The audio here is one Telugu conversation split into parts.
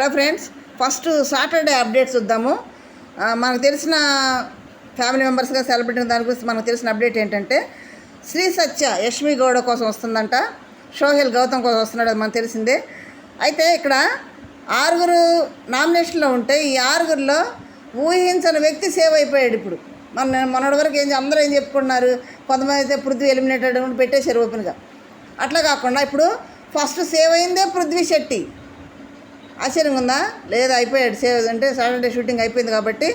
Hello friends first Saturday updates చూద్దాము. మనకు తెలిసిన ఫ్యామిలీ మెంబర్స్గా సెలబ్రిటీ దాని గురించి మనకు తెలిసిన అప్డేట్ ఏంటంటే శ్రీ సత్య యష్మి గౌడ కోసం వస్తుందంట. షోహెల్ గౌతమ్ కోసం వస్తున్నాడు అది మనకు తెలిసిందే. అయితే ఇక్కడ ఆరుగురు నామినేషన్లో ఉంటే ఈ ఆరుగురిలో ఊహించని వ్యక్తి సేవ్ అయిపోయాడు ఇప్పుడు. మన మొన్నటి వరకు ఏం అందరూ ఏం చెప్పుకున్నారు? కొంతమంది అయితే పృథ్వీ ఎలిమినేటెడ్ పెట్టేశారు ఓపెన్గా. అట్లా కాకుండా ఇప్పుడు ఫస్ట్ సేవ్ అయిందే పృథ్వీ శెట్టి. ఆశ్చర్యంగా ఉందా? లేదా అయిపోయాడు. సేవ్ అంటే సాటర్డే షూటింగ్ అయిపోయింది కాబట్టి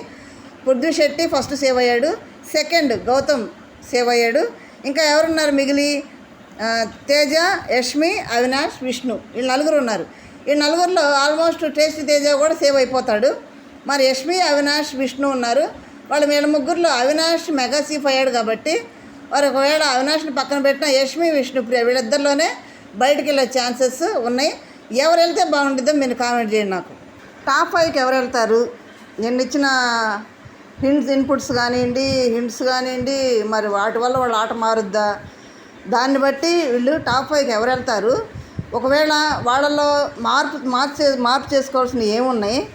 పృథ్వీ శెట్టి ఫస్ట్ సేవ్ అయ్యాడు. సెకండ్ గౌతమ్ సేవ్ అయ్యాడు. ఇంకా ఎవరున్నారు మిగిలి? తేజ యష్మి అవినాష్ విష్ణు. వీళ్ళు నలుగురు ఉన్నారు. ఈ నలుగురిలో ఆల్మోస్ట్ టేస్ట్ తేజ కూడా సేవ్ అయిపోతాడు. మరి యష్మి అవినాష్ విష్ణు ఉన్నారు. వాళ్ళు వీళ్ళ ముగ్గురులో అవినాష్ మెగా సీఫ్ అయ్యాడు కాబట్టి వారు ఒకవేళ అవినాష్ని పక్కన పెట్టిన యష్మి విష్ణు ప్రియ వీళ్ళిద్దరిలోనే బయటికి వెళ్ళే ఛాన్సెస్ ఉన్నాయి. ఎవరు వెళ్తే బాగుంటుందో మీరు కామెంట్ చేయండి నాకు. టాప్ ఫైవ్కి ఎవరు వెళ్తారు? నేను ఇచ్చిన హింట్స్ ఇన్పుట్స్ కానివ్వండి హింట్స్ కానివ్వండి మరి వాటి వల్ల వాళ్ళ ఆట మారుద్దా? దాన్ని బట్టి వీళ్ళు టాప్ ఫైవ్కి ఎవరు వెళ్తారు? ఒకవేళ వాళ్ళలో మార్పు మార్పు చే మార్పు చేసుకోవాల్సినవి ఏమున్నాయి?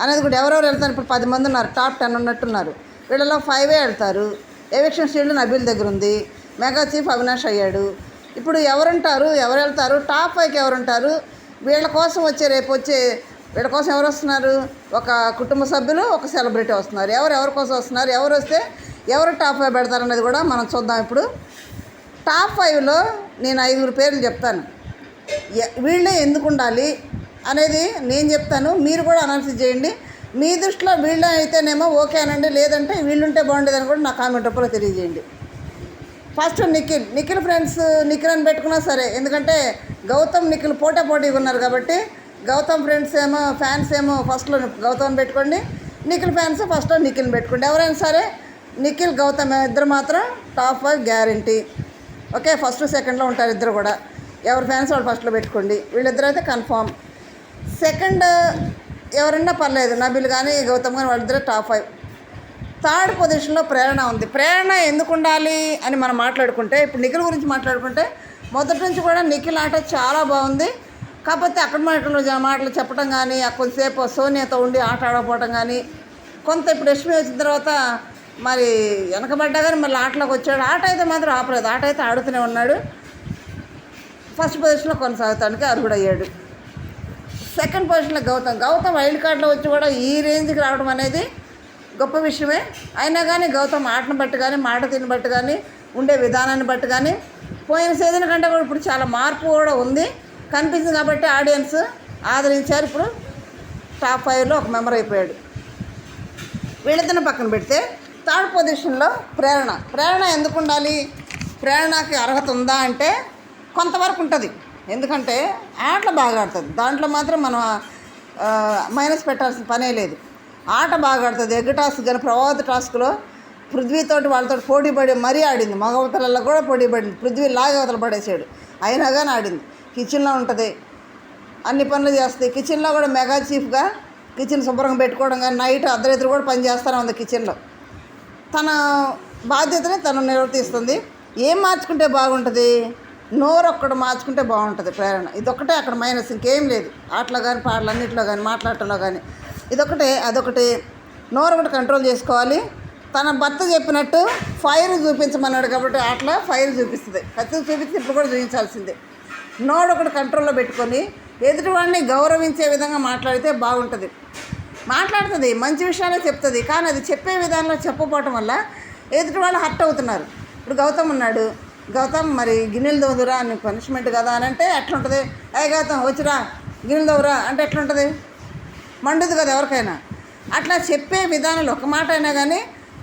అనేది కూడా ఎవరెవరు వెళ్తారు? ఇప్పుడు పది మంది ఉన్నారు టాప్ టెన్ ఉన్నట్టున్నారు. వీళ్ళలో ఫైవే వెళ్తారు. ఎవిక్షన్ షీల్డ్ నబీల్ దగ్గర ఉంది. మెగా చీఫ్ అవినాష్ అయ్యాడు. ఇప్పుడు ఎవరుంటారు? ఎవరు వెళ్తారు? టాప్ ఫైవ్కి ఎవరుంటారు? వీళ్ళ కోసం వచ్చే రేపు వచ్చే వీళ్ళ కోసం ఎవరు వస్తున్నారు? ఒక కుటుంబ సభ్యులు ఒక సెలబ్రిటీ వస్తున్నారు. ఎవరు ఎవరి కోసం వస్తున్నారు? ఎవరు వస్తే ఎవరు టాప్ ఫైవ్ పెడతారనేది కూడా మనం చూద్దాం ఇప్పుడు. టాప్ ఫైవ్లో నేను ఐదుగురు పేర్లు చెప్తాను. వీళ్ళే ఎందుకు ఉండాలి అనేది నేను చెప్తాను. మీరు కూడా అనాలిసిస్ చేయండి. మీ దృష్టిలో వీళ్ళే అయితేనేమో ఓకే అనండి లేదంటే వీళ్ళుంటే బాగుండేదని కూడా నా కామెంట్ రూపంలో తెలియజేయండి. ఫస్ట్ నిఖిల్ నిఖిల్ ఫ్రెండ్స్ నిఖిల్ అని పెట్టుకున్నా సరే ఎందుకంటే గౌతమ్ నిఖిల్ పోటా పోటీగా ఉన్నారు కాబట్టి గౌతమ్ ఫ్రెండ్స్ ఏమో ఫ్యాన్స్ ఏమో ఫస్ట్లో గౌతమ్ పెట్టుకోండి నిఖిల్ ఫ్యాన్స్ ఫస్ట్లో నిఖిల్ని పెట్టుకోండి. ఎవరైనా సరే నిఖిల్ గౌతమ్ ఇద్దరు మాత్రం top five guarantee okay first సెకండ్లో ఉంటారు ఇద్దరు కూడా. ఎవరి ఫ్యాన్స్ వాళ్ళు ఫస్ట్లో పెట్టుకోండి. వీళ్ళిద్దరు అయితే కన్ఫామ్ సెకండ్ ఎవరన్నా పర్లేదు నబిల్ కానీ గౌతమ్ కానీ వాళ్ళిద్దరే టాప్ ఫైవ్ థర్డ్ పొజిషన్లో ప్రేరణ ఉంది. ప్రేరణ ఎందుకు ఉండాలి అని మనం మాట్లాడుకుంటే ఇప్పుడు నిఖిల్ గురించి మాట్లాడుకుంటే మొదటి నుంచి కూడా నిఖిల్ ఆట చాలా బాగుంది. కాకపోతే అక్కడ మాటలు మాటలు చెప్పడం కానీ కొద్దిసేపు కొంతసేపు సోనియాతో ఉండి ఆట ఆడకపోవడం కానీ కొంత ఇప్పుడు యశ్మి వచ్చిన తర్వాత మరి వెనకబడ్డా కానీ మళ్ళీ ఆటలోకి వచ్చాడు. ఆట అయితే మాత్రం ఆపలేదు. ఆట అయితే ఆడుతూనే ఉన్నాడు. ఫస్ట్ పొజిషన్లో కొనసాగటానికి అర్హుడయ్యాడు. సెకండ్ పొజిషన్లో గౌతమ్. గౌతమ్ వైల్డ్ కార్డ్లో వచ్చి కూడా ఈ రేంజ్కి రావడం అనేది గొప్ప విషయమే. అయినా కానీ గౌతమ్ ఆటను బట్టి కానీ మాట తిని బట్టి కానీ ఉండే విధానాన్ని బట్టి కానీ పోయిన సీజన్ కంటే కూడా ఇప్పుడు చాలా మార్పు కూడా ఉంది. కనిపించింది కాబట్టి ఆడియన్స్ ఆదరించారు. ఇప్పుడు టాప్ ఫైవ్లో ఒక మెంబర్ అయిపోయాడు. వీళ్ళిద్దరిని పక్కన పెడితే థర్డ్ పొజిషన్లో ప్రేరణ. ప్రేరణ ఎందుకు ఉండాలి? ప్రేరణకి అర్హత ఉందా అంటే కొంతవరకు ఉంటుంది. ఎందుకంటే ఆటలు బాగా ఆడుతుంది దాంట్లో మాత్రం మనం మైనస్ పెట్టాల్సిన పనే లేదు. ఆట బాగా ఆడుతుంది. ఎగ్ టాస్క్ కానీ ప్రభావిత టాస్క్లో పృథ్వీతోటి వాళ్ళతో పోటీ పడి మరీ ఆడింది. మగవతలలో కూడా పోటీ పడింది. పృథ్వీ లాగే పడేసాడు అయినా కానీ ఆడింది. కిచెన్లో ఉంటుంది. అన్ని పనులు చేస్తుంది. కిచెన్లో కూడా మెగా చీఫ్గా కిచెన్ శుభ్రంగా పెట్టుకోవడం కానీ నైట్ అర్ధరాత్రి కూడా పని చేస్తూనే ఉంది కిచెన్లో. తన బాధ్యతని తను నిర్వర్తిస్తుంది. ఏం మార్చుకుంటే బాగుంటుంది? నోరు ఒక్కడు మార్చుకుంటే బాగుంటుంది ప్రేరణ. ఇదొక్కటే అక్కడ మైనస్. ఇంకేం లేదు. ఆటలో కానీ పాటలు అన్నింటిలో కానీ మాట్లాడటంలో కానీ ఇదొకటే అదొకటి. నోరు ఒకటి కంట్రోల్ చేసుకోవాలి. తన భర్త చెప్పినట్టు ఫైర్ చూపించమన్నాడు కాబట్టి అట్లా ఫైర్ చూపిస్తుంది. కత్తి చూపిస్తే ఇప్పుడు కూడా చూపించాల్సిందే. నోడు ఒకటి కంట్రోల్లో పెట్టుకొని ఎదుటివాడిని గౌరవించే విధంగా మాట్లాడితే బాగుంటుంది. మాట్లాడుతుంది మంచి విషయాలే చెప్తుంది. కానీ అది చెప్పే విధానంలో చెప్పకపోవటం వల్ల ఎదుటి వాళ్ళు హర్ట్ అవుతున్నారు. ఇప్పుడు గౌతమ్ ఉన్నాడు. గౌతమ్ మరి గిన్నెలు దోదురా అని పనిష్మెంట్ కదా అని అంటే ఎట్లుంటుంది? ఏ గౌతమ్ వచ్చిరా. గిన్నెలు దోవురా అంటే ఎట్లుంటుంది? మండుది కదా ఎవరికైనా. అట్లా చెప్పే విధానాలు ఒక మాట అయినా కానీ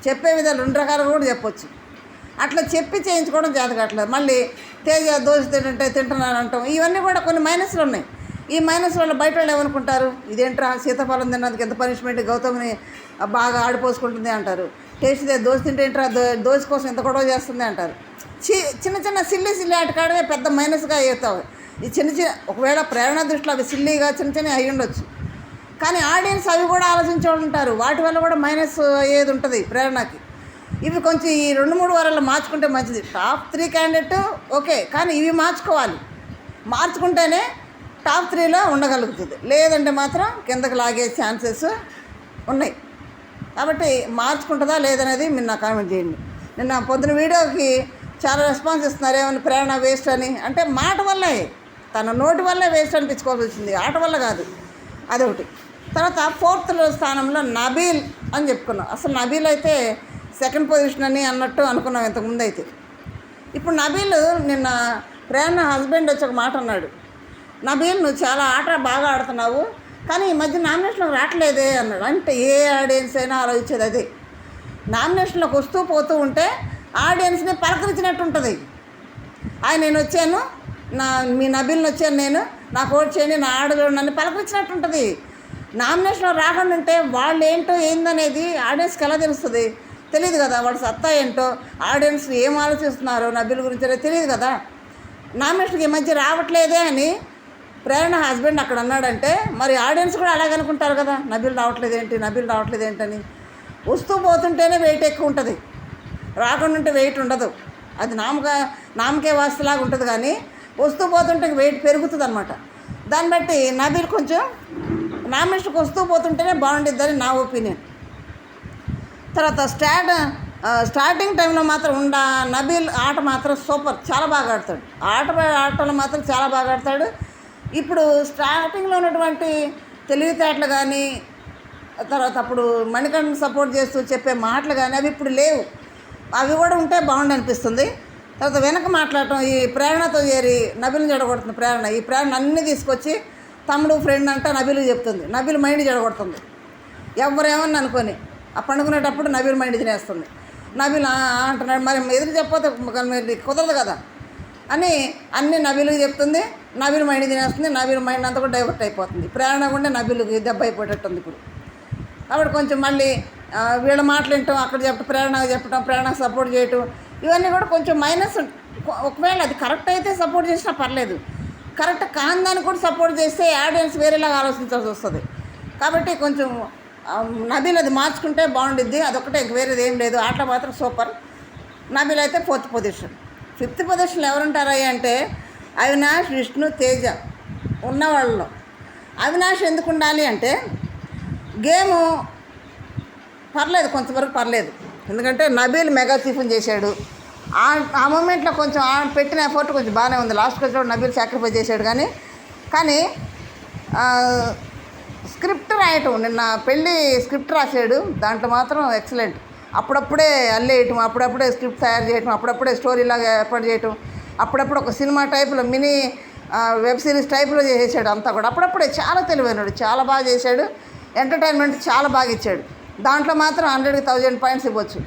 చెప్పే విధాలు రెండు రకాలు కూడా చెప్పొచ్చు. అట్లా చెప్పి చేయించుకోవడం చేత కావట్లేదు మళ్ళీ తేజ దోశ తింటుంటే తింటున్నాను అంటాం. ఇవన్నీ కూడా కొన్ని మైనస్లు ఉన్నాయి. ఈ మైనస్ వల్ల బయట వాళ్ళు ఏమనుకుంటారు? ఇదేంట్రా సీతాఫలం తిన్నందుకు ఎంత పనిష్మెంట్ గౌతమిని బాగా ఆడిపోసుకుంటుంది అంటారు. టేస్ట్ దోశ తింటే ఏంట్రా దో దోశ కోసం ఎంత గొడవ చేస్తుంది అంటారు. చి చిన్న చిన్న సిల్లి సిల్లి ఆటకాడమే పెద్ద మైనస్గా అవుతావు ఈ చిన్న చిన్న ఒకవేళ ప్రేరణ దృష్టిలో అవి సిల్లీగా చిన్న చిన్న అయి ఉండొచ్చు కానీ ఆడియన్స్ అవి కూడా ఆలోచించే ఉంటారు. వాటి వల్ల కూడా మైనస్ ఏది ఉంటుంది ప్రేరణకి. ఇవి కొంచెం ఈ రెండు మూడు వారాల్లో మార్చుకుంటే మంచిది. టాప్ త్రీ క్యాండిడేట్ ఓకే కానీ ఇవి మార్చుకోవాలి. మార్చుకుంటేనే టాప్ త్రీలో ఉండగలుగుతుంది. లేదంటే మాత్రం కిందకి లాగే ఛాన్సెస్ ఉన్నాయి. కాబట్టి మార్చుకుంటుందా లేదనేది మీరు నాకు కామెంట్ చేయండి. నిన్న పొద్దున వీడియోకి చాలా రెస్పాన్స్ ఇస్తున్నారు. ఏమైనా ప్రేరణ వేస్ట్ అని. అంటే మాట వల్లే. తన నోటి వల్లే వేస్ట్ అనిపించుకోవాల్సి వచ్చింది. ఆట వల్ల కాదు. అదొకటి. తర్వాత ఫోర్త్ స్థానంలో నబీల్ అని చెప్పుకున్నాం. అసలు నబీల్ అయితే సెకండ్ పొజిషన్ అని అన్నట్టు అనుకున్నాం ఇంతకుముందు అయితే ఇప్పుడు నబీల్ నిన్న ప్రేరణ హస్బెండ్ వచ్చి ఒక మాట అన్నాడు. నబీల్ నువ్వు చాలా ఆట బాగా ఆడుతున్నావు కానీ ఈ మధ్య నామినేషన్లకు రావట్లేదే అన్నాడు. అంటే ఏ ఆడియన్స్ అయినా ఆలోచించేది అదే. నామినేషన్లోకి వస్తూ పోతూ ఉంటే ఆడియన్స్ని పలకరించినట్టు ఉంటుంది. ఆయన నేను వచ్చాను నా మీ నబీల్ని వచ్చాను నేను నాకు ఓట్ చేయండి నా ఆడవాడు నన్ను పలకరించినట్టు ఉంటుంది నామినేషన్లో రాకుండా ఉంటే వాళ్ళు ఏంటో ఏందనేది ఆడియన్స్కి ఎలా తెలుస్తుంది? తెలియదు కదా వాడు సత్తా ఏంటో ఆడియన్స్ ఏం ఆలోచిస్తున్నారో నబీల గురించి అనేది తెలియదు కదా. నామినేషన్కి ఈ మధ్య రావట్లేదే అని ప్రేరణ హస్బెండ్ అక్కడ అన్నాడంటే మరి ఆడియన్స్ కూడా అలాగే అనుకుంటారు కదా నబీలు రావట్లేదు ఏంటి నబీలు రావట్లేదు ఏంటని. వస్తూ పోతుంటేనే వెయిట్ ఎక్కువ ఉంటుంది. రాకుండా ఉంటే వెయిట్ ఉండదు. అది నామక నామకే వాస్తులాగా ఉంటుంది కానీ వస్తూ పోతుంటే వెయిట్ పెరుగుతుంది అనమాట దాన్ని బట్టి నబీల్ కొంచెం నామినేషన్కి వస్తూ పోతుంటేనే బాగుండిద్దని నా ఒపీనియన్. తర్వాత స్టార్ట్ స్టార్టింగ్ టైంలో మాత్రం ఉండ నబీల్ ఆట మాత్రం సూపర్ చాలా బాగా ఆడతాడు. ఆట ఆటలో మాత్రం చాలా బాగా ఆడతాడు. ఇప్పుడు స్టార్టింగ్లో ఉన్నటువంటి తెలివితేటలు కానీ తర్వాత అప్పుడు మణికంఠ సపోర్ట్ చేస్తూ చెప్పే మాటలు కానీ అవి ఇప్పుడు లేవు. అవి కూడా ఉంటే బాగుండనిపిస్తుంది. తర్వాత వెనక మాట్లాడటం ఈ ప్రేరణతో చేరి నబిల్ని జడగొడుతుంది ప్రేరణ. ఈ ప్రేరణ అన్నీ తీసుకొచ్చి తమ్ముడు ఫ్రెండ్ అంటే నబిలు చెప్తుంది. నబిల్ మైండ్ జడగొడుతుంది. ఎవరేమని అనుకొని ఆ పండుకునేటప్పుడు నబీల్ మైండ్ తినేస్తుంది. నబీల్ అంటున్నాడు మరి ఎదురు చెప్పకపోతే కుదరదు కదా. అని అన్ని నబిలు చెప్తుంది. నబీల్ మైండ్ తినేస్తుంది. నబీల్ మైండ్ అంతా కూడా డైవర్ట్ అయిపోతుంది. ప్రేరణ కూడా నబీలుకి దెబ్బ అయిపోయేటట్టుంది ఇప్పుడు. కాబట్టి కొంచెం మళ్ళీ వీళ్ళ మాటలు వింటాం అక్కడ చెప్పడం ప్రేరణ చెప్పడం ప్రేరణకు సపోర్ట్ చేయటం ఇవన్నీ కూడా కొంచెం మైనస్ ఒకవేళ అది కరెక్ట్ అయితే సపోర్ట్ చేసినా పర్లేదు. కరెక్ట్ కాందాన్ని కూడా సపోర్ట్ చేస్తే ఆడియన్స్ వేరేలాగా ఆలోచించాల్సి వస్తుంది. కాబట్టి కొంచెం నబీల్ అది మార్చుకుంటే బాగుండిద్ది. అదొకటే వేరేది ఏం లేదు. ఆటలో మాత్రం సూపర్. నబీల్ అయితే ఫోర్త్ పొజిషన్ ఫిఫ్త్ పొజిషన్లో ఎవరుంటారయ్య అంటే అవినాష్ విష్ణు తేజ ఉన్నవాళ్ళలో. అవినాష్ ఎందుకు ఉండాలి అంటే గేము పర్లేదు కొంతవరకు పర్లేదు. ఎందుకంటే నబీల్ మెగా టిఫిన్ చేశాడు. ఆ ఆ మూమెంట్లో కొంచెం ఆ పెట్టిన ఎఫర్ట్ కొంచెం బాగానే ఉంది. లాస్ట్ వచ్చినప్పుడు నబీల్ సాక్రిఫైస్ చేశాడు కానీ కానీ స్క్రిప్ట్ రాయటం. నిన్న పెళ్ళి స్క్రిప్ట్ రాశాడు. దాంట్లో మాత్రం ఎక్సలెంట్ అప్పుడప్పుడే అల్లేయటం అప్పుడప్పుడే స్క్రిప్ట్ తయారు చేయటం అప్పుడప్పుడే స్టోరీ లాగా ఏర్పాటు చేయటం అప్పుడప్పుడు ఒక సినిమా టైప్లో మినీ వెబ్ సిరీస్ టైప్లో చేసేసాడు అంతా కూడా. అప్పుడప్పుడే చాలా తెలివైనడు చాలా బాగా చేశాడు. ఎంటర్టైన్మెంట్ చాలా బాగా ఇచ్చాడు. దాంట్లో మాత్రం హండ్రెడ్కి థౌజండ్ పాయింట్స్ ఇవ్వచ్చు.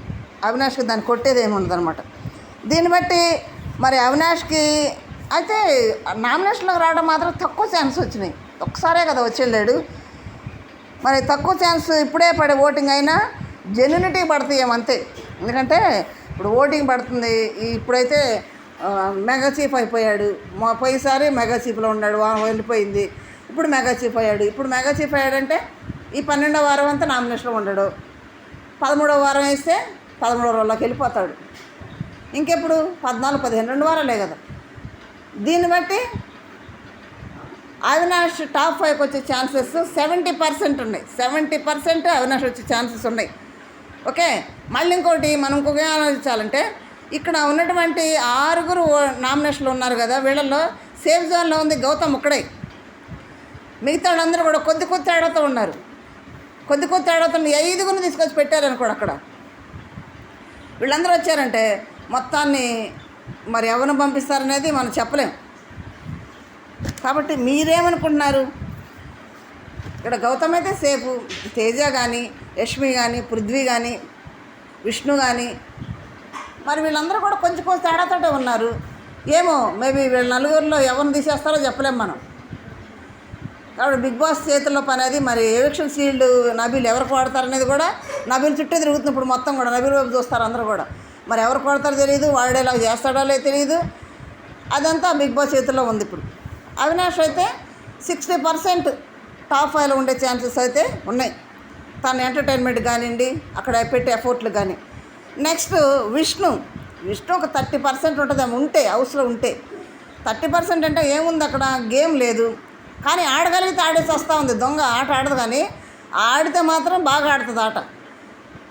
అవినాష్కి దాన్ని కొట్టేది ఏమి ఉండదు అనమాట దీన్ని బట్టి మరి అవినాష్కి అయితే నామినేషన్లోకి రావడం మాత్రం తక్కువ ఛాన్స్ వచ్చినాయి. ఒక్కసారే కదా వచ్చేళ్ళాడు. మరి తక్కువ ఛాన్స్ ఇప్పుడే పడే ఓటింగ్ అయినా జెన్యునిటీ పడతాయి అంతే. ఎందుకంటే ఇప్పుడు ఓటింగ్ పడుతుంది. ఇప్పుడైతే మెగా చీఫ్ అయిపోయాడు. మా పోయిసారి మెగా చీఫ్లో ఉన్నాడు. వెళ్ళిపోయింది. ఇప్పుడు మెగా చీఫ్ అయ్యాడు. ఇప్పుడు మెగా చీఫ్ అయ్యాడంటే ఈ పన్నెండో వారం అంతా నామినేషన్లో ఉండడు. పదమూడో వారం వేస్తే పదమూడవ రోజులోకి వెళ్ళిపోతాడు. ఇంకెప్పుడు? పద్నాలుగు పదిహేను రెండు వారాలే కదా. దీన్ని బట్టి అవినాష్ టాప్ ఫైవ్కి వచ్చే ఛాన్సెస్ సెవెంటీ పర్సెంట్ ఉన్నాయి. సెవెంటీ పర్సెంట్ అవినాష్ వచ్చే ఛాన్సెస్ ఉన్నాయి. ఓకే? మళ్ళీ ఇంకోటి మనం ఇంకొక ఆలోచించాలంటే ఇక్కడ ఉన్నటువంటి ఆరుగురు నామినేషన్లు ఉన్నారు కదా వీళ్ళల్లో సేఫ్ జోన్లో ఉంది గౌతమ్ ఒక్కడే. మిగతా వాళ్ళందరూ కూడా కొద్ది కొద్ది తేడాతో ఉన్నారు. కొద్ది కొద్ది తేడాతో ఐదుగురిని తీసుకొచ్చి పెట్టారనుకోడు అక్కడ. వీళ్ళందరూ వచ్చారంటే మొత్తాన్ని మరి ఎవరిని పంపిస్తారనేది మనం చెప్పలేం. కాబట్టి మీరేమనుకుంటున్నారు? ఇక్కడ గౌతమ్ అయితే సేఫ్ తేజ కానీ యష్మి కానీ పృథ్వీ కానీ విష్ణు కానీ మరి వీళ్ళందరూ కూడా కొంచెం కొంచెం తేడాతోటే ఉన్నారు. ఏమో మేబీ వీళ్ళ నలుగురిలో ఎవరిని తీసేస్తారో చెప్పలేం మనం. కాబట్టి బిగ్ బాస్ చేతుల్లో పని అది. మరి ఎలక్షన్ సీల్డ్ నబీలు ఎవరికి వాడతారనేది కూడా నబీలు చుట్టూ తిరుగుతున్నప్పుడు మొత్తం కూడా నబీలు వైపు చూస్తారు అందరూ కూడా. మరి ఎవరికి వాడతారో తెలియదు వాడేలా చేస్తాడో లేదు తెలియదు అదంతా బిగ్ బాస్ చేతుల్లో ఉంది ఇప్పుడు. అవినాష్ అయితే సిక్స్టీ పర్సెంట్ టాప్ ఫైవ్లో ఉండే ఛాన్సెస్ అయితే ఉన్నాయి. తన ఎంటర్టైన్మెంట్ కానివ్వండి అక్కడ పెట్టే ఎఫర్ట్లు కానీ. నెక్స్ట్ విష్ణు. విష్ణు ఒక థర్టీ పర్సెంట్ ఉంటుంది ఉంటే హౌస్లో ఉంటే. థర్టీ పర్సెంట్ అంటే ఏముంది అక్కడ? గేమ్ లేదు. కానీ ఆడగలిగితే ఆడేసి వస్తూ ఉంది దొంగ ఆట ఆడదు కానీ ఆడితే మాత్రం బాగా ఆడుతుంది ఆట.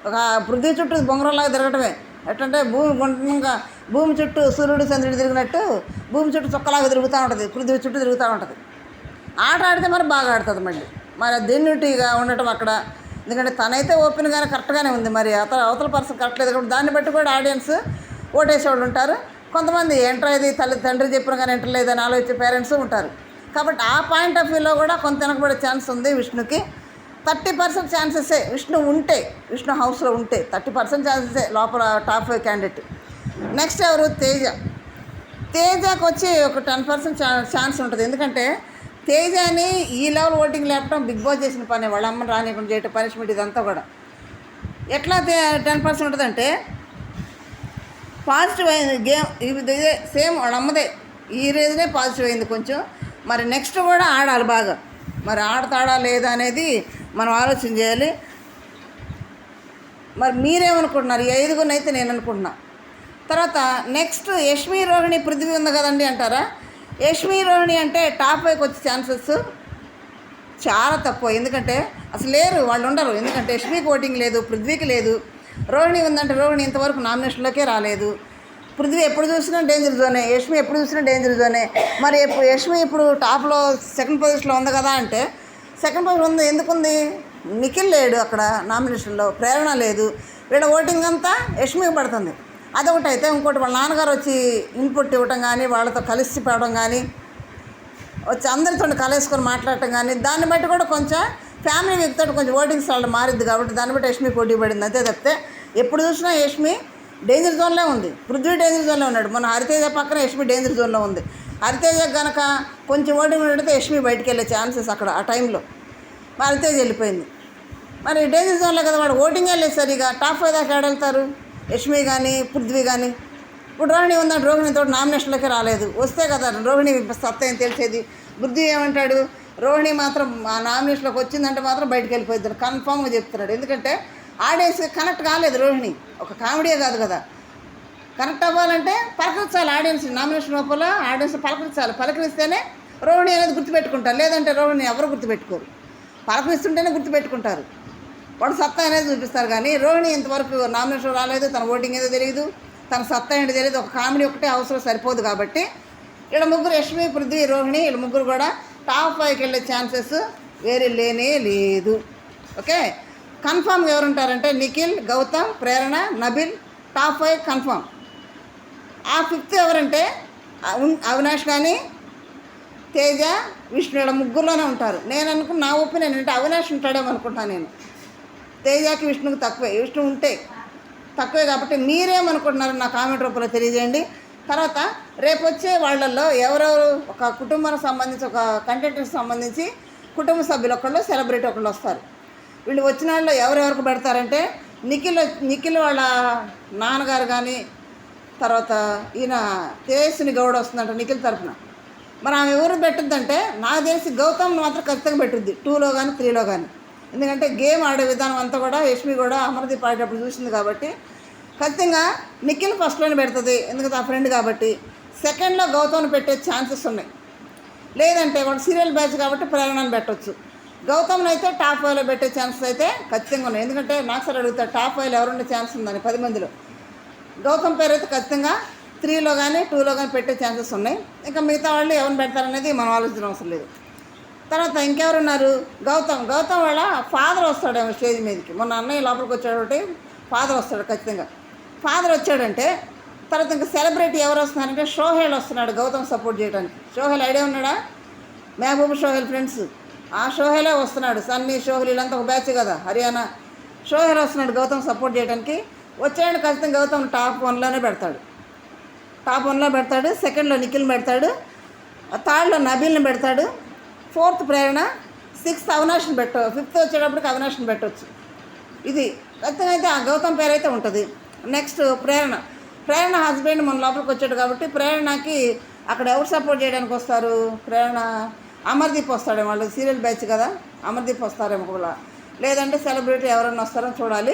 ఒక పృథ్వీ చుట్టూ బొంగరంలాగా తిరగటమే. ఎట్లంటే భూమి గుండంగా భూమి చుట్టూ సూర్యుడు చంద్రుడు తిరిగినట్టు భూమి చుట్టూ చుక్కలాగా తిరుగుతూ ఉంటుంది పృథ్వీ చుట్టూ తిరుగుతూ ఉంటుంది. ఆట ఆడితే మరి బాగా ఆడుతుంది మళ్ళీ. మరి దిన్నుటిగా ఉండటం అక్కడ. ఎందుకంటే తనైతే ఓపెన్గానే కరెక్ట్గానే ఉంది మరి. అవతల అవతల పర్సన్ కరెక్ట్ లేదు కాబట్టి దాన్ని బట్టి కూడా ఆడియన్స్ ఓటేసేవాళ్ళు ఉంటారు. కొంతమంది ఎంటర్ అయ్యేది తల్లి తండ్రి చెప్పిన కానీ ఎంటర్ లేదని ఆలోచించే పేరెంట్స్ ఉంటారు. కాబట్టి ఆ పాయింట్ ఆఫ్ వ్యూలో కూడా కొంత వెనకబడే ఛాన్స్ ఉంది విష్ణుకి. థర్టీ పర్సెంట్ ఛాన్సెసే విష్ణు ఉంటే విష్ణు హౌస్లో ఉంటే థర్టీ పర్సెంట్ ఛాన్సెసే లోపల టాప్ ఫైవ్ క్యాండిడేట్ నెక్స్ట్ ఎవరు? తేజ. తేజకు వచ్చి ఒక టెన్ పర్సెంట్ ఛాన్స్ ఉంటుంది. ఎందుకంటే తేజని ఈ లెవెల్ ఓటింగ్ లేపడం బిగ్ బాస్ చేసిన పని వాళ్ళ అమ్మని రానికుండా చేయటం పనిష్మెంట్ ఇదంతా కూడా. ఎట్లా టెన్ పర్సెంట్ ఉంటుందంటే పాజిటివ్ అయింది గేమ్ ఇది ఇదే సేమ్ వాళ్ళ అమ్మదే. ఈ రేజునే పాజిటివ్ అయింది కొంచెం. మరి నెక్స్ట్ కూడా ఆడాలి బాగా. మరి ఆడతాడా లేదా అనేది మనం ఆలోచన చేయాలి. మరి మీరేమనుకుంటున్నారు? ఐదుగురిని అయితే నేను అనుకుంటున్నా. తర్వాత నెక్స్ట్ యష్మి రోహిణి పృథ్వీ ఉంది కదండి అంటారా? యష్మి రోహిణి అంటే టాప్ పైకి వచ్చే ఛాన్సెస్ చాలా తక్కువ. ఎందుకంటే అసలు లేరు వాళ్ళు ఉండరు. ఎందుకంటే యష్మీకి ఓటింగ్ లేదు పృథ్వీకి లేదు. రోహిణి ఉందంటే రోహిణి ఇంతవరకు నామినేషన్లోకే రాలేదు. పృథ్వీ ఎప్పుడు చూసినా డేంజర్ జోనే యష్మి ఎప్పుడు చూసినా డేంజర్ జోనే మరి ఇప్పుడు యష్మి ఇప్పుడు టాప్లో సెకండ్ పొజిషన్లో ఉంది కదా అంటే సెకండ్ పొజిషన్ ఉంది. ఎందుకుంది? నిఖిల్ లేడు అక్కడ నామినేషన్లో ప్రేరణ లేదు. వీళ్ళ ఓటింగ్ అంతా యష్మికి పడుతుంది. అదొకటి అయితే ఇంకోటి వాళ్ళ నాన్నగారు వచ్చి ఇన్పుట్ ఇవ్వటం కానీ వాళ్ళతో కలిసిపోవడం కానీ వచ్చి అందరితో కలేసుకొని మాట్లాడటం కానీ దాన్ని బట్టి కూడా కొంచెం ఫ్యామిలీ వ్యక్తితో కొంచెం ఓటింగ్ వాళ్ళు మారిద్ది కాబట్టి దాన్ని బట్టి యష్మి పోటీ పడింది. అంతే తప్పితే ఎప్పుడు చూసినా యష్మి డేంజర్ జోన్లో ఉంది. పృథ్వీ డేంజర్ జోన్లో ఉన్నాడు. మన హరితేజ పక్కన యష్మి డేంజర్ జోన్లో ఉంది. హరితేజ కనుక కొంచెం ఓటింగ్ పెడితే యష్మి బయటికి వెళ్ళే ఛాన్సెస్ అక్కడ ఆ టైంలో. మరి హరితేజ వెళ్ళిపోయింది. మరి డేంజర్ జోన్లో కదా వాడు ఓటింగ్ లేదు సరిగా. టాప్ ఫైవ్ దాకా వెళ్తారు? యష్మి కానీ పృథ్వీ కానీ ఇప్పుడు రోహిణి ఉందంటే రోహిణితో నామినేషన్లోకి రాలేదు. వస్తే కదా రోహిణి సత్తా ఏం తెలిసేది? బుద్ధి ఏమంటాడు? రోహిణి మాత్రం ఆ నామినేషన్లోకి వచ్చిందంటే మాత్రం బయటకు వెళ్ళిపోయిద్దాడు కన్ఫామ్గా చెప్తున్నాడు. ఎందుకంటే ఆడేసి కనెక్ట్ కాలేదు రోహిణి. ఒక కామెడీయే కాదు కదా. కనెక్ట్ అవ్వాలంటే పలకరించాలి ఆడియన్స్ నామినేషన్ లోపల ఆడియన్స్ పలకరించాలి. పలకరిస్తేనే రోహిణి అనేది గుర్తుపెట్టుకుంటారు. లేదంటే రోహిణి ఎవరు గుర్తుపెట్టుకోరు. పలకరిస్తుంటేనే గుర్తుపెట్టుకుంటారు. వాడు సత్తా అనేది చూపిస్తారు కానీ రోహిణి ఇంతవరకు నామినేషన్ రాలేదు తన ఓటింగ్ ఏదో తెలియదు తన సత్తా ఏంటో తెలియదు ఒక కామెడీ ఒకటే అవసరం సరిపోదు కాబట్టి ఇక్కడ ముగ్గురు యశ్మి పృథ్వీ రోహిణి వీళ్ళ ముగ్గురు కూడా టాప్ ఫైవ్కి వెళ్ళే ఛాన్సెస్ వేరే లేనే లేదు. ఓకే? కన్ఫామ్గా ఎవరుంటారంటే Nikhil Gautam Prerana Nabeel top five confirm. ఆ ఫిఫ్త్ ఎవరంటే అవినాష్ కానీ తేజ విష్ణు ముగ్గురులోనే ఉంటారు. నేను అనుకున్న నా ఒపీనియన్ అంటే అవినాష్ ఉంటాడేమో అనుకుంటాను నేను. తేజకి విష్ణుకి తక్కువే. విష్ణు ఉంటే తక్కువే కాబట్టి మీరేమనుకుంటున్నారు నా కామెంట్ రూపంలో తెలియజేయండి. తర్వాత రేపు వచ్చే వాళ్ళల్లో ఎవరెవరు ఒక కుటుంబానికి సంబంధించి ఒక కంటెంట్కి సంబంధించి కుటుంబ సభ్యులు ఒకళ్ళు సెలబ్రిటీ ఒకళ్ళు వస్తారు. వీళ్ళు వచ్చిన వాళ్ళు ఎవరెవరికి పెడతారంటే నిఖిల్ నిఖిల్ వాళ్ళ నాన్నగారు కానీ తర్వాత ఈయన తేజస్విని గౌడ వస్తుందంట నిఖిల్ తరఫున మరి ఆమె ఎవరు పెట్టిద్దంటే నాకు తెలిసి గౌతమ్ మాత్రం ఖచ్చితంగా పెట్టుద్ది టూలో కానీ త్రీలో కానీ ఎందుకంటే గేమ్ ఆడే విధానం అంతా కూడా యష్మి కూడా అమర్దీప్ ఆడేటప్పుడు చూసింది కాబట్టి ఖచ్చితంగా నిఖిల్ ఫస్ట్లోనే పెడుతుంది ఎందుకంటే ఆ ఫ్రెండ్ కాబట్టి. సెకండ్లో గౌతమ్ని పెట్టే ఛాన్సెస్ ఉన్నాయి. లేదంటే వాడు సీరియల్ బ్యాచ్ కాబట్టి ప్రేరణను పెట్టొచ్చు. గౌతమ్ని అయితే టాప్ ఫైవ్లో పెట్టే ఛాన్సెస్ అయితే ఖచ్చితంగా ఉన్నాయి. ఎందుకంటే నాకు సార్ అడుగుతారు టాప్ ఫైవ్లో ఎవరుండే ఛాన్స్ ఉందని పది మందిలో. గౌతమ్ పేరు అయితే ఖచ్చితంగా త్రీలో కానీ టూలో కానీ పెట్టే ఛాన్సెస్ ఉన్నాయి. ఇంకా మిగతా వాళ్ళు ఎవరిని పెడతారనేది మనం ఆలోచన అవసరం లేదు. తర్వాత ఇంకెవరున్నారు? గౌతమ్. గౌతమ్ వాళ్ళ ఫాదర్ వస్తాడేమో స్టేజ్ మీదకి. మొన్న అన్నయ్య లోపలికి వచ్చాడు ఫాదర్ వస్తాడు ఖచ్చితంగా. ఫాదర్ వచ్చాడంటే తర్వాత ఇంకా సెలబ్రిటీ ఎవరు వస్తున్నారంటే షోహేల్ వస్తున్నాడు గౌతమ్ సపోర్ట్ చేయడానికి షోహేల్ ఐడియా ఉన్నాడా? మహబూబ్ షోహెల్ ఫ్రెండ్స్. ఆ షోహెలే వస్తున్నాడు. సన్నీ షోహెల్ వీళ్ళంతా ఒక బ్యాచ్ కదా హర్యానా. షోహెల్ వస్తున్నాడు గౌతమ్ సపోర్ట్ చేయడానికి వచ్చాడు ఖచ్చితంగా గౌతమ్ టాప్ వన్లోనే పెడతాడు. టాప్ వన్లో పెడతాడు సెకండ్లో నిఖిల్ పెడతాడు థర్డ్లో నబీల్ని పెడతాడు ఫోర్త్ ప్రేరణ సిక్స్త్ అవినాష్ని పెట్ట ఫిఫ్త్ వచ్చేటప్పటికి అవినాష్ని పెట్టవచ్చు ఇది ఖచ్చితంగా అయితే ఆ గౌతమ్ పేరు అయితే ఉంటుంది. నెక్స్ట్ ప్రేరణ. ప్రేరణ హస్బెండ్ మన లోపలికి వచ్చాడు కాబట్టి ప్రేరణకి అక్కడ ఎవరు సపోర్ట్ చేయడానికి వస్తారు? ప్రేరణ అమర్దీప్ వస్తాడేమో వాళ్ళు సీరియల్ బ్యాచ్ కదా అమర్దీప్ వస్తారేమో ఒకవేళ. లేదంటే సెలబ్రిటీ ఎవరైనా వస్తారో చూడాలి.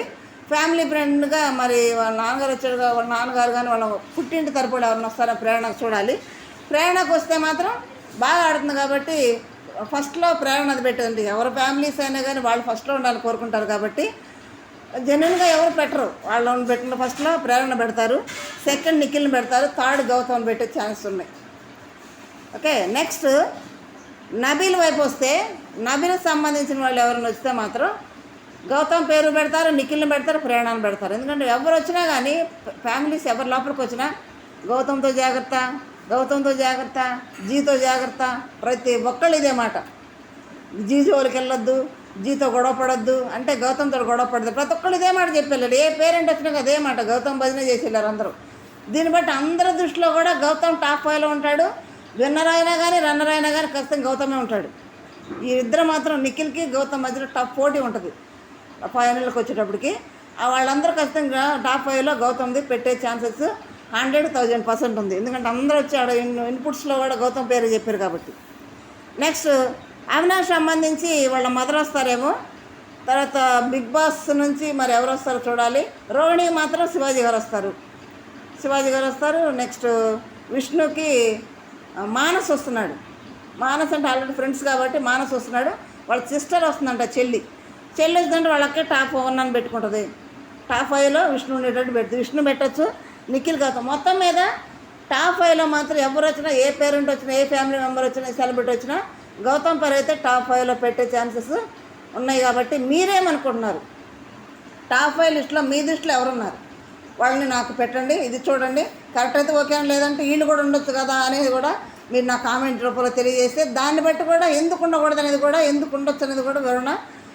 ఫ్యామిలీ ఫ్రెండ్గా మరి వాళ్ళ నాన్నగారు వచ్చాడు వాళ్ళ నాన్నగారు కానీ వాళ్ళ పుట్టింటి తరపుడు ఎవరైనా వస్తారో ప్రేరణకు చూడాలి. ప్రేరణకు వస్తే మాత్రం బాగా ఆడుతుంది కాబట్టి ఫస్ట్లో ప్రేరణ అది పెట్టండి ఎవరి ఫ్యామిలీస్ అయినా కానీ వాళ్ళు ఫస్ట్లో ఉండాలని కోరుకుంటారు కాబట్టి జనరల్గా ఎవరు పెట్టరు. వాళ్ళని పెట్టిన ఫస్ట్లో ప్రేరణ పెడతారు. సెకండ్ నిఖిల్ని పెడతారు. థర్డ్ గౌతమ్ పెట్టే ఛాన్స్ ఉన్నాయి. ఓకే నెక్స్ట్ నబీల్ వైపు వస్తే నబీలకు సంబంధించిన వాళ్ళు ఎవరిని వస్తే మాత్రం గౌతమ్ పేరు పెడతారు నిఖిల్ని పెడతారు ప్రేరణను పెడతారు. ఎందుకంటే ఎవరు వచ్చినా కానీ ఫ్యామిలీస్ ఎవరి లోపలికి వచ్చినా గౌతమ్తో జాగ్రత్త గౌతమ్తో జాగ్రత్త జీతో జాగ్రత్త ప్రతి ఒక్కళ్ళు ఇదే మాట. జీ వెళ్ళొద్దు జీతో గొడవ పడొద్దు అంటే గౌతమ్తో గొడవ పడదు ప్రతి ఒక్కళ్ళు ఇదే మాట చెప్పి ఏ పేరెంట్ వచ్చినా అదే మాట గౌతమ్ భజన చేసి వెళ్ళారు అందరూ. దీన్ని బట్టి అందరి దృష్టిలో కూడా గౌతమ్ టాప్ ఫైవ్లో ఉంటాడు. విన్నర్ అయినా కానీ రన్నర్ అయినా కానీ ఖచ్చితంగా గౌతమే ఉంటాడు. ఈ ఇద్దరు మాత్రం నిఖిల్కి గౌతమ్ మధ్యలో టాప్ పోటీ ఉంటుంది. ఫైనల్కి వచ్చేటప్పటికి. వాళ్ళందరూ ఖచ్చితంగా టాప్ ఫైవ్లో గౌతమ్ది పెట్టే ఛాన్సెస్ హండ్రెడ్ థౌజండ్ పర్సెంట్ ఉంది. ఎందుకంటే అందరూ వచ్చి ఆడ ఇన్ ఇన్పుట్స్లో కూడా గౌతమ్ పేరు చెప్పారు కాబట్టి. నెక్స్ట్ అవినాష్ సంబంధించి వాళ్ళ మదర్ వస్తారేమో. తర్వాత బిగ్ బాస్ నుంచి మరి ఎవరు వస్తారో చూడాలి. రోహిణి మాత్రం శివాజీ గారు వస్తారు. శివాజీ గారు వస్తారు. నెక్స్ట్ విష్ణుకి మానస్ వస్తున్నాడు. మానస్ అంటే ఆల్రెడీ ఫ్రెండ్స్ కాబట్టి మానస్ వస్తున్నాడు. వాళ్ళ సిస్టర్ వస్తుందంట చెల్లి. చెల్లి వచ్చిందంటే వాళ్ళకే టాప్ వన్ అని పెట్టుకుంటుంది. టాప్ ఫైవ్లో విష్ణు ఉండేటట్టు పెడుతుంది విష్ణు పెట్టచ్చు నిఖిల్ గౌతమ్ మొత్తం మీద టాప్ ఫైవ్లో మాత్రం ఎవరు వచ్చినా ఏ పేరెంట్ వచ్చినా ఏ ఫ్యామిలీ మెంబర్ వచ్చినా ఏ సెలబ్రిటీ వచ్చినా గౌతమ్ పర్ అయితే టాప్ ఫైవ్లో పెట్టే ఛాన్సెస్ ఉన్నాయి కాబట్టి మీరేమనుకుంటున్నారు? టాప్ ఫైవ్ లిస్ట్లో మీ దృష్టిలో ఎవరున్నారు? వాళ్ళని నాకు పెట్టండి ఇది చూడండి. కరెక్ట్ అయితే ఓకే అని లేదంటే వీళ్ళు కూడా ఉండొచ్చు కదా అనేది కూడా మీరు నా కామెంట్ రూపంలో తెలియజేస్తే దాన్ని బట్టి కూడా ఎందుకు ఉండకూడదు అనేది కూడా ఎందుకు ఉండొచ్చు అనేది కూడా వివరణ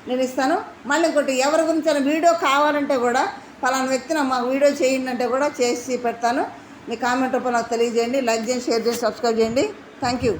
నేను ఇస్తాను. మళ్ళీ ఇంకోటి ఎవరి గురించి అయినా వీడియో కావాలంటే కూడా పలానా వ్యక్తిని మాకు వీడియో చేయండి అంటే కూడా చేసి పెడతాను. మీ కామెంట్ రూపంలో నాకు తెలియజేయండి. లైక్ చేయండి షేర్ చేసి సబ్స్క్రైబ్ చేయండి. Thank you